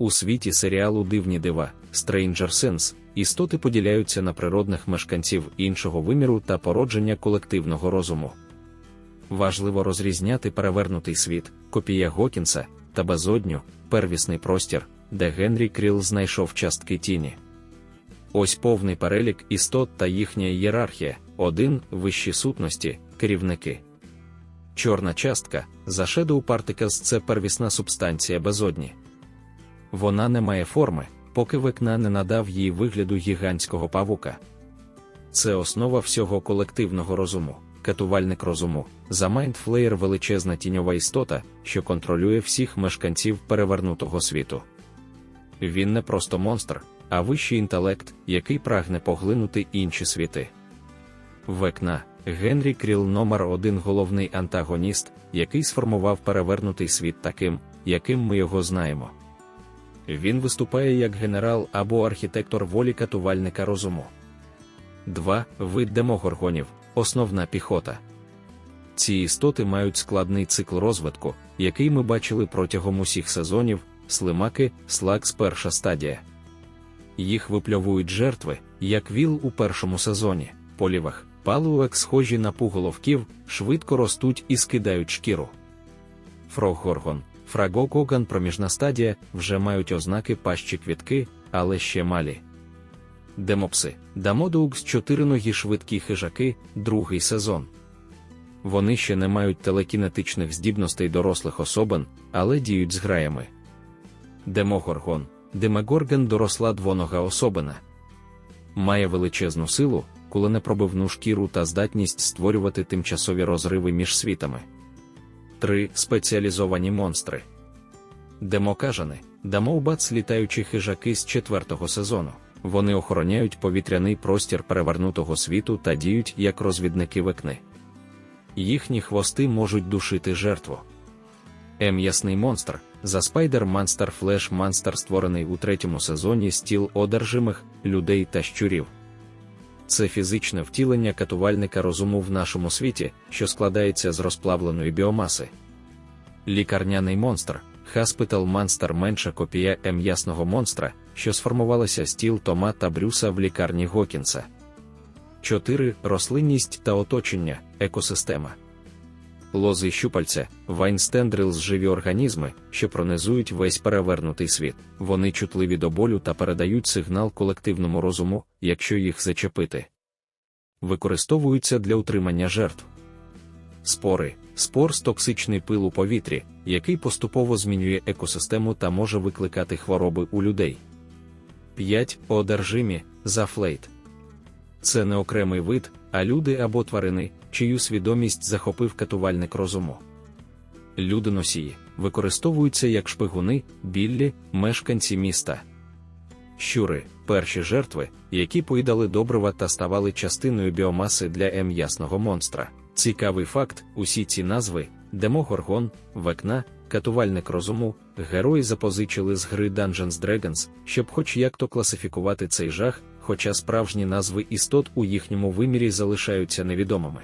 У світі серіалу Дивні дива Stranger Things істоти поділяються на природних мешканців іншого виміру та породження колективного розуму. Важливо розрізняти перевернутий світ, копія Гокінса та безодню, первісний простір, де Генрі Кріл знайшов частки тіні. Ось повний перелік істот та їхня ієрархія, один вищі сутності, керівники. Чорна частка за Shadow Particles – це первісна субстанція безодні. Вона не має форми, поки векна не надав їй вигляду гігантського павука. Це основа всього колективного розуму, катувальник розуму, за Майндфлеєр величезна тіньова істота, що контролює всіх мешканців перевернутого світу. Він не просто монстр, а вищий інтелект, який прагне поглинути інші світи. Векна Генрі Кріл номер один головний антагоніст, який сформував перевернутий світ таким, яким ми його знаємо. Він виступає як генерал або архітектор волі катувальника розуму. 2. Вид демогоргонів основна піхота. Ці істоти мають складний цикл розвитку, який ми бачили протягом усіх сезонів, слимаки, слакс перша стадія. Їх випльовують жертви, як віл у першому сезоні, полівах, палуек схожі на пуголовків, швидко ростуть і скидають шкіру. Фроггоргон, фрагокоган проміжна стадія вже мають ознаки пащі квітки, але ще малі. Демопси, дамодоукс чотириногі швидкі хижаки, другий сезон. Вони ще не мають телекінетичних здібностей дорослих особин, але діють з граями. Демогоргон, Демегорген доросла двонога особина. Має величезну силу, куленепробивну шкіру та здатність створювати тимчасові розриви між світами. 3. Спеціалізовані монстри. Демокажани, дамовбац літаючі хижаки з четвертого сезону. Вони охороняють повітряний простір перевернутого світу та діють як розвідники векни. Їхні хвости можуть душити жертву. М-ясний монстр за Spider Monster Flash Monster створений у третьому сезоні стіл одержимих людей та щурів. Це фізичне втілення катувальника розуму в нашому світі, що складається з розплавленої біомаси. Лікарняний монстр Хаспитал Манстер менша копія М-ясного монстра, що сформувалася з тіл Тома та Брюса в лікарні Гокінса. 4. Рослинність та оточення, екосистема. Лози щупальця, вайнстендрилс живі організми, що пронизують весь перевернутий світ. Вони чутливі до болю та передають сигнал колективному розуму, якщо їх зачепити. Використовуються для утримання жертв. Спори спор з токсичний пил у повітрі, який поступово змінює екосистему та може викликати хвороби у людей. 5. Одержимі зафлейт. Це не окремий вид, а люди або тварини, чию свідомість захопив катувальник розуму. Люди-носії використовуються як шпигуни, біллі, мешканці міста. Щури перші жертви, які поїдали добрива та ставали частиною біомаси для М-ясного монстра. Цікавий факт: усі ці назви Демогоргон, Векна, Катувальник розуму, герої запозичили з гри Dungeons Dragons, щоб хоч як-то класифікувати цей жах, хоча справжні назви істот у їхньому вимірі залишаються невідомими.